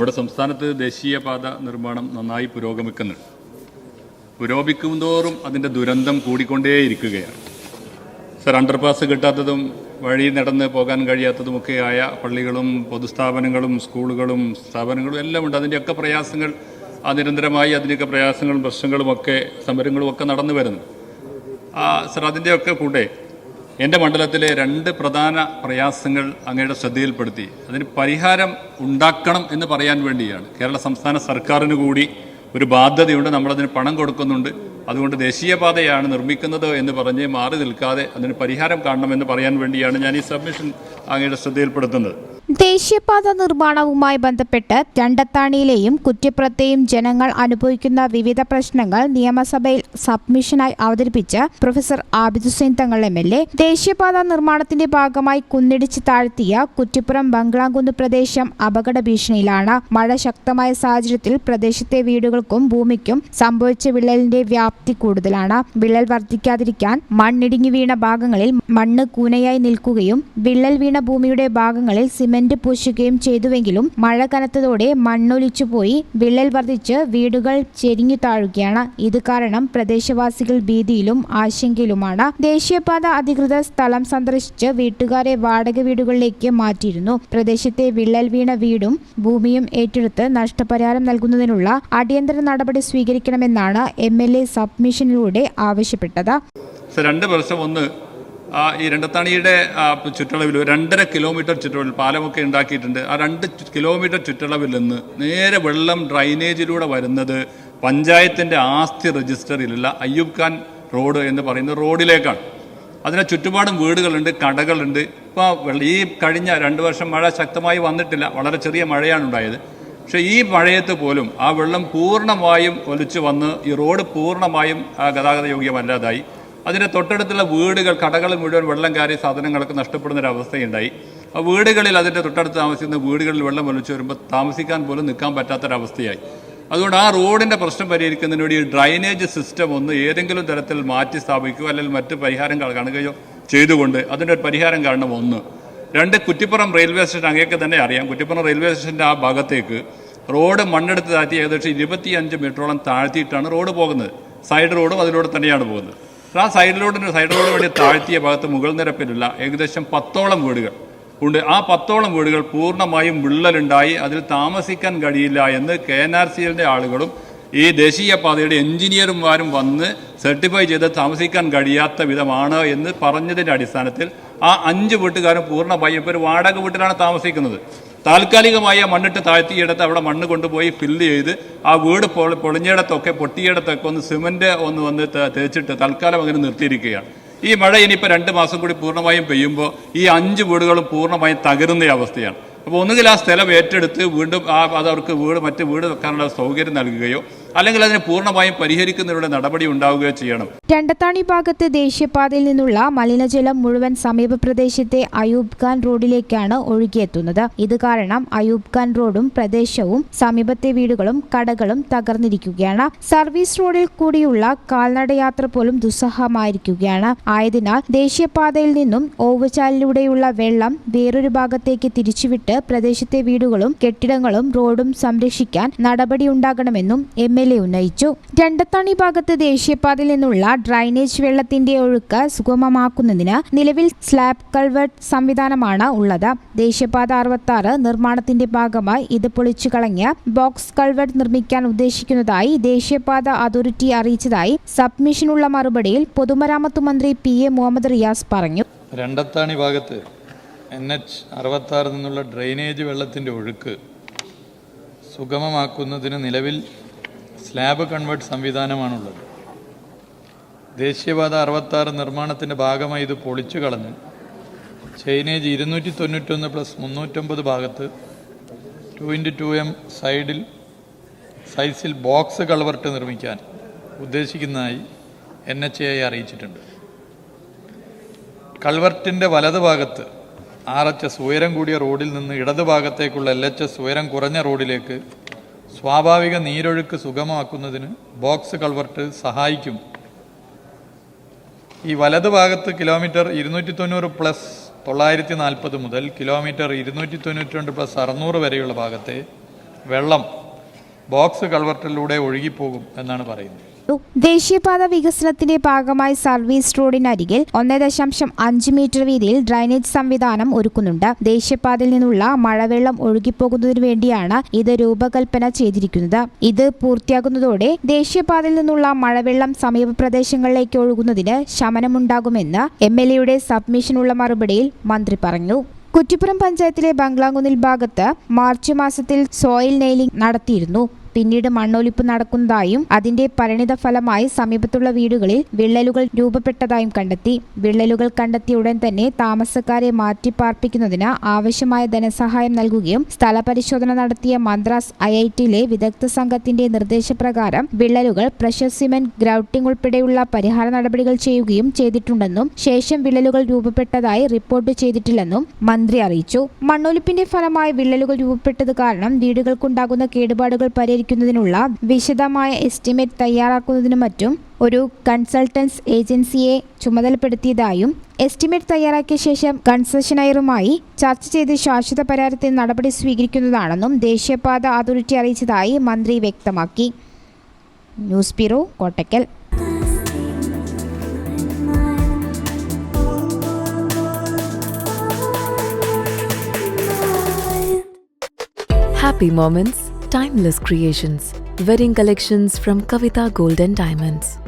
നമ്മുടെ സംസ്ഥാനത്ത് ദേശീയപാത നിർമ്മാണം നന്നായി പുരോഗമിക്കുന്നുണ്ട്. പുരോഗമിക്കുന്തോറും അതിന്റെ ദുരന്തം കൂടിക്കൊണ്ടേയിരിക്കുകയാണ്. സർ അണ്ടർപാസ് കിട്ടാത്തതും വഴി നടന്ന് പോകാൻ കഴിയാത്തതുമൊക്കെ ആയ പള്ളികളും പൊതുസ്ഥാപനങ്ങളും സ്കൂളുകളും സ്ഥാപനങ്ങളും എല്ലാം ഉണ്ട്. അതിന്റെയൊക്കെ പ്രയാസങ്ങൾ ആ നിരന്തരമായി അതിന്റെയൊക്കെ പ്രയാസങ്ങളും പ്രശ്നങ്ങളുമൊക്കെ സമരങ്ങളുമൊക്കെ നടന്നു വരുന്നു. സർ അതിന്റെയൊക്കെ കൂടെ എന്റെ മണ്ഡലത്തിലെ രണ്ട് പ്രധാന പ്രയാസങ്ങൾ അങ്ങയുടെ ശ്രദ്ധയിൽപ്പെടുത്തി. അതിന് പരിഹാരം ഉണ്ടാക്കണം എന്ന് പറയാൻ വേണ്ടിയാണ്. കേരള സംസ്ഥാന സർക്കാരിന് കൂടി ഒരു ബാധ്യതയുണ്ട്. നമ്മളതിന് പണം കൊടുക്കുന്നുണ്ട്. അതുകൊണ്ട് ദേശീയപാതയാണ് നിർമ്മിക്കുന്നത് എന്ന് പറഞ്ഞ് മാറി നിൽക്കാതെ അതിന് പരിഹാരം കാണണമെന്ന് പറയാൻ വേണ്ടിയാണ് ഞാൻ ഈ സബ്മിഷൻ അങ്ങയുടെ ശ്രദ്ധയിൽപ്പെടുത്തുന്നത്. ദേശീയപാത നിർമ്മാണവുമായി ബന്ധപ്പെട്ട് രണ്ടത്താണിയിലെയും കുറ്റിപ്പുറത്തെയും ജനങ്ങൾ അനുഭവിക്കുന്ന വിവിധ പ്രശ്നങ്ങൾ നിയമസഭയിൽ സബ്മിഷനായി അവതരിപ്പിച്ച professor Abid Hussain Thangal M L A ദേശീയപാത നിർമ്മാണത്തിന്റെ ഭാഗമായി കുന്നിടിച്ച് താഴ്ത്തിയ കുറ്റിപ്പുറം ബംഗ്ലാംകുന്ന് പ്രദേശം അപകട ഭീഷണിയിലാണ്. മഴ ശക്തമായ സാഹചര്യത്തിൽ പ്രദേശത്തെ വീടുകൾക്കും ഭൂമിക്കും സംഭവിച്ച വിള്ളലിന്റെ വ്യാപ്തി കൂടുതലാണ്. വിള്ളൽ വർദ്ധിക്കാതിരിക്കാൻ മണ്ണിടിഞ്ഞു വീണ ഭാഗങ്ങളിൽ മണ്ണ് കൂനയായി നിൽക്കുകയും വിള്ളൽ വീണ ഭൂമിയുടെ ഭാഗങ്ങളിൽ സിമന്റ് പൂശുകയും ചെയ്തുവെങ്കിലും മഴ കനത്തതോടെ മണ്ണൊലിച്ചുപോയി വിള്ളൽ വർദ്ധിച്ച് വീടുകൾ ചെരിഞ്ഞു താഴുകയാണ്. ഇത് കാരണം പ്രദേശവാസികൾ ഭീതിയിലും ആശങ്കയിലുമാണ്. ദേശീയപാത അധികൃതർ സ്ഥലം സന്ദർശിച്ച് വീട്ടുകാരെ വാടക വീടുകളിലേക്ക് മാറ്റിയിരുന്നു. പ്രദേശത്തെ വിള്ളൽ വീണ വീടും ഭൂമിയും ഏറ്റെടുത്ത് നഷ്ടപരിഹാരം നൽകുന്നതിനുള്ള അടിയന്തര നടപടി സ്വീകരിക്കണമെന്നാണ് എം എൽ എ സബ്മിഷനിലൂടെ ആവശ്യപ്പെട്ടത്. രണ്ട് പ്രശ്നം ഒന്ന് ഈ രണ്ടത്താണിയുടെ ചുറ്റളവിൽ രണ്ടര കിലോമീറ്റർ ചുറ്റളവിൽ പാലമൊക്കെ ഉണ്ടാക്കിയിട്ടുണ്ട്. ആ രണ്ട് കിലോമീറ്റർ ചുറ്റളവിൽ നിന്ന് നേരെ വെള്ളം ഡ്രൈനേജിലൂടെ വരുന്നത് പഞ്ചായത്തിന്റെ ആസ്തി രജിസ്റ്ററിലുള്ള അയ്യൂബ് ഖാൻ റോഡ് എന്ന് പറയുന്ന റോഡിലേക്കാണ്. അതിന് ചുറ്റുപാടും വീടുകളുണ്ട് കടകളുണ്ട്. ഇപ്പോൾ ഈ കഴിഞ്ഞ രണ്ട് വർഷം മഴ ശക്തമായി വന്നിട്ടില്ല. വളരെ ചെറിയ മഴയാണ് ഉണ്ടായത്. പക്ഷേ ഈ മഴയത്ത് പോലും ആ വെള്ളം പൂർണമായും ഒലിച്ചു വന്ന് ഈ റോഡ് പൂർണമായും ഗതാഗത യോഗ്യമല്ലാതായി. അതിന്റെ തൊട്ടടുത്തുള്ള വീടുകൾ കടകൾ മുഴുവൻ വെള്ളം കയറി സാധനങ്ങളൊക്കെ നഷ്ടപ്പെടുന്ന ഒരു അവസ്ഥയുണ്ടായി. ആ വീടുകളിൽ അതിന്റെ തൊട്ടടുത്ത് താമസിക്കുന്ന വീടുകളിൽ വെള്ളം ഒലിച്ചു വരുമ്പോൾ താമസിക്കാൻ പോലും നിൽക്കാൻ പറ്റാത്തൊരവസ്ഥയായി. അതുകൊണ്ട് ആ റോഡിന്റെ പ്രശ്നം പരിഹരിക്കുന്നതിന് വേണ്ടി ഡ്രൈനേജ് സിസ്റ്റം ഒന്ന് ഏതെങ്കിലും തരത്തിൽ മാറ്റി സ്ഥാപിക്കുകയോ അല്ലെങ്കിൽ മറ്റ് പരിഹാരം കാണുകയോ ചെയ്തുകൊണ്ട് അതിന്റെ ഒരു പരിഹാരം കാണണം ഒന്ന്. രണ്ട് കുറ്റിപ്പുറം റെയിൽവേ സ്റ്റേഷൻ അങ്ങേക്ക് തന്നെ അറിയാം. കുറ്റിപ്പുറം റെയിൽവേ സ്റ്റേഷന്റെ ആ ഭാഗത്തേക്ക് റോഡ് മണ്ണെടുത്ത് താഴ്ത്തി ഏകദേശം ഇരുപത്തിയഞ്ച് മീറ്ററോളം താഴ്ത്തിയിട്ടാണ് റോഡ് പോകുന്നത്. സൈഡ് റോഡും അതിലൂടെ തന്നെയാണ് പോകുന്നത്. ആ സൈഡ് റോഡിന് സൈഡ് റോഡ് വഴി താഴ്ത്തിയ ഭാഗത്ത് മുകൾ നിരപ്പിലുള്ള ഏകദേശം പത്തോളം വീടുകൾ ഉണ്ട്. ആ പത്തോളം വീടുകൾ പൂർണമായും വിള്ളലുണ്ടായി. അതിൽ താമസിക്കാൻ കഴിയില്ല എന്ന് കെ എൻ ആർ സി എല്ലിന്റെ ആളുകളും ഈ ദേശീയപാതയുടെ എഞ്ചിനീയർമാരും വന്ന് സർട്ടിഫൈ ചെയ്ത് താമസിക്കാൻ കഴിയാത്ത വിധമാണ് എന്ന് പറഞ്ഞതിന്റെ അടിസ്ഥാനത്തിൽ ആ അഞ്ച് വീട്ടുകാരും പൂർണമായും ഇപ്പോൾ ഒരു വാടക വീട്ടിലാണ് താമസിക്കുന്നത്. താൽക്കാലികമായി ആ മണ്ണിട്ട് താഴ്ത്തിയെടുത്ത് അവിടെ മണ്ണ് കൊണ്ടുപോയി ഫില്ല് ചെയ്ത് ആ വീട് പൊളി പൊളിഞ്ഞിടത്തൊക്കെ പൊട്ടിയിടത്തൊക്കെ ഒന്ന് സിമന്റ് ഒന്ന് വന്ന് തേച്ചിട്ട് തൽക്കാലം അങ്ങനെ നിർത്തിയിരിക്കുകയാണ്. ഈ മഴ ഇനിയിപ്പോൾ രണ്ട് മാസം കൂടി പൂർണമായും പെയ്യുമ്പോൾ ഈ അഞ്ച് വീടുകളും പൂർണമായും തകരുന്ന അവസ്ഥയാണ്. അപ്പോൾ ഒന്നുകിൽ ആ സ്ഥലം ഏറ്റെടുത്ത് വീണ്ടും ആ അത് അവർക്ക് വീട് മറ്റ് വീട് വെക്കാനുള്ള സൗകര്യം നൽകുകയോ അല്ലെങ്കിൽ അതിനെ പൂർണമായും പരിഹരിക്കുന്നതിനുള്ള നടപടി ഉണ്ടാവുകയോ ചെയ്യണം. രണ്ടത്താണി ഭാഗത്ത് ദേശീയപാതയിൽ നിന്നുള്ള മലിനജലം മുഴുവൻ സമീപ പ്രദേശത്തെ അയൂബ് ഖാൻ റോഡിലേക്കാണ് ഒഴുകിയെത്തുന്നത്. ഇത് കാരണം അയൂബ് ഖാൻ റോഡും പ്രദേശവും സമീപത്തെ വീടുകളും കടകളും തകർന്നിരിക്കുകയാണ്. സർവീസ് റോഡിൽ കൂടിയുള്ള കാൽനടയാത്ര പോലും ദുസ്സഹമായിരിക്കുകയാണ്. ആയതിനാൽ ദേശീയപാതയിൽ നിന്നും ഓവുചാലിലൂടെയുള്ള വെള്ളം വേറൊരു ഭാഗത്തേക്ക് തിരിച്ചുവിട്ട് പ്രദേശത്തെ വീടുകളും കെട്ടിടങ്ങളും റോഡും സംരക്ഷിക്കാൻ നടപടിയുണ്ടാകണമെന്നും എം. എ ഉന്നയിച്ചു. രണ്ടത്താണി ഭാഗത്ത് ദേശീയപാതയിൽ നിന്നുള്ള ഡ്രൈനേജ് വെള്ളത്തിന്റെ ഒഴുക്ക് സുഗമമാക്കുന്നതിന് നിലവിൽ സ്ലാബ് കൾവേർട്ട് സംവിധാനമാണ് ഉള്ളത്. ദേശീയപാത അറുപത്തി ആറ് നിർമ്മാണത്തിന്റെ ഭാഗമായി ഇത് പൊളിച്ചു കളഞ്ഞ് ബോക്സ് കൾവേർട്ട് നിർമ്മിക്കാൻ ഉദ്ദേശിക്കുന്നതായി ദേശീയപാത അതോറിറ്റി അറിയിച്ചതായി സബ്മിഷനുള്ള മറുപടിയിൽ പൊതുമരാമത്ത് മന്ത്രി പി എ മുഹമ്മദ് റിയാസ് പറഞ്ഞു. രണ്ടത്താണി ഭാഗത്ത് എൻ എച്ച് അറുപത്താറിൽ നിന്നുള്ള ഡ്രെയിനേജ് വെള്ളത്തിന്റെ ഒഴുക്ക് സുഗമമാക്കുന്നതിന് നിലവിൽ സ്ലാബ് കൺവേർട്ട് സംവിധാനമാണുള്ളത്. ദേശീയപാത അറുപത്താറ് നിർമ്മാണത്തിന്റെ ഭാഗമായി ഇത് പൊളിച്ചു കളഞ്ഞ് ചൈനേജ് ഇരുന്നൂറ്റി തൊണ്ണൂറ്റൊന്ന് പ്ലസ് മുന്നൂറ്റമ്പത് ഭാഗത്ത് ടു ഇന്റു ടു എം സൈഡിൽ സൈസിൽ ബോക്സ് കൾവർട്ട് നിർമ്മിക്കാൻ ഉദ്ദേശിക്കുന്നതായി എൻ എച്ച് എ അറിയിച്ചിട്ടുണ്ട്. കൾവർട്ടിന്റെ വലതുഭാഗത്ത് ആർ എച്ച് എസ് ഉയരം കൂടിയ റോഡിൽ നിന്ന് ഇടതുഭാഗത്തേക്കുള്ള എൽ എച്ച് എസ് ഉയരം കുറഞ്ഞ റോഡിലേക്ക് സ്വാഭാവിക നീരൊഴുക്ക് സുഗമമാക്കുന്നതിന് ബോക്സ് കൾവർട്ട് സഹായിക്കും. ഈ വലതുഭാഗത്ത് കിലോമീറ്റർ ഇരുന്നൂറ്റി തൊണ്ണൂറ് പ്ലസ് തൊള്ളായിരത്തി നാൽപ്പത് മുതൽ കിലോമീറ്റർ ഇരുന്നൂറ്റി തൊണ്ണൂറ്റി രണ്ട് പ്ലസ് അറുന്നൂറ് വരെയുള്ള ഭാഗത്തെ വെള്ളം ബോക്സ് കൾവർട്ടിലൂടെ ഒഴുകിപ്പോകും എന്നാണ് പറയുന്നത്. ദേശീയപാത വികസനത്തിന്റെ ഭാഗമായി സർവീസ് റോഡിനരികിൽ ഒന്നേ ദശാംശം അഞ്ച് മീറ്റർ വീതിയിൽ ഡ്രൈനേജ് സംവിധാനം ഒരുക്കുന്നുണ്ട്. ദേശീയപാതയിൽ നിന്നുള്ള മഴവെള്ളം ഒഴുകിപ്പോകുന്നതിനു വേണ്ടിയാണ് ഇത് രൂപകൽപ്പന ചെയ്തിരിക്കുന്നത്. ഇത് പൂർത്തിയാകുന്നതോടെ ദേശീയപാതയിൽ നിന്നുള്ള മഴവെള്ളം സമീപ പ്രദേശങ്ങളിലേക്ക് ഒഴുകുന്നതിന് ശമനമുണ്ടാകുമെന്ന് എം എൽ എയുടെ സബ്മിഷനുള്ള മറുപടിയിൽ മന്ത്രി പറഞ്ഞു. കുറ്റിപ്പുറം പഞ്ചായത്തിലെ ബംഗ്ലാങ്കുന്നിൽ ഭാഗത്ത് മാർച്ച് മാസത്തിൽ സോയിൽ നെയിലിംഗ് നടത്തിയിരുന്നു. പിന്നീട് മണ്ണൊലിപ്പ് നടക്കുന്നതായും അതിന്റെ പരിണിത ഫലമായി സമീപത്തുള്ള വീടുകളിൽ വിള്ളലുകൾ രൂപപ്പെട്ടതായും കണ്ടെത്തി. വിള്ളലുകൾ കണ്ടെത്തിയ ഉടൻ തന്നെ താമസക്കാരെ മാറ്റിപ്പാർപ്പിക്കുന്നതിന് ആവശ്യമായ ധനസഹായം നൽകുകയും സ്ഥലപരിശോധന നടത്തിയ മദ്രാസ് ഐ ഐ ടിയിലെ വിദഗ്ധ സംഘത്തിന്റെ നിർദ്ദേശപ്രകാരം വിള്ളലുകൾ പ്രഷർ സിമെന്റ് ഗ്രൗട്ടിംഗ് ഉൾപ്പെടെയുള്ള പരിഹാര നടപടികൾ ചെയ്യുകയും ചെയ്തിട്ടുണ്ടെന്നും ശേഷം വിള്ളലുകൾ രൂപപ്പെട്ടതായി റിപ്പോർട്ട് ചെയ്തിട്ടില്ലെന്നും മന്ത്രി അറിയിച്ചു. മണ്ണൊലിപ്പിന്റെ ഫലമായി വിള്ളലുകൾ രൂപപ്പെട്ടത് കാരണം വീടുകൾക്കുണ്ടാകുന്ന കേടുപാടുകൾ പരിഹരിക്കുന്നതിനുള്ള വിശദമായ എസ്റ്റിമേറ്റ് തയ്യാറാക്കുന്നതിനും മറ്റും ഒരു കൺസൾട്ടൻസ് ഏജൻസിയെ ചുമതലപ്പെടുത്തിയതായും എസ്റ്റിമേറ്റ് തയ്യാറാക്കിയ ശേഷം കൺസഷനയറുമായി ചർച്ച ചെയ്ത് ശാശ്വത പരാതി നടപടി സ്വീകരിക്കുന്നതാണെന്നും ദേശീയപാത അതോറിറ്റി അറിയിച്ചതായി മന്ത്രി വ്യക്തമാക്കി. News bureau Kottakkal Happy moments, timeless creations. Wedding collections from Kavita Gold and Diamonds.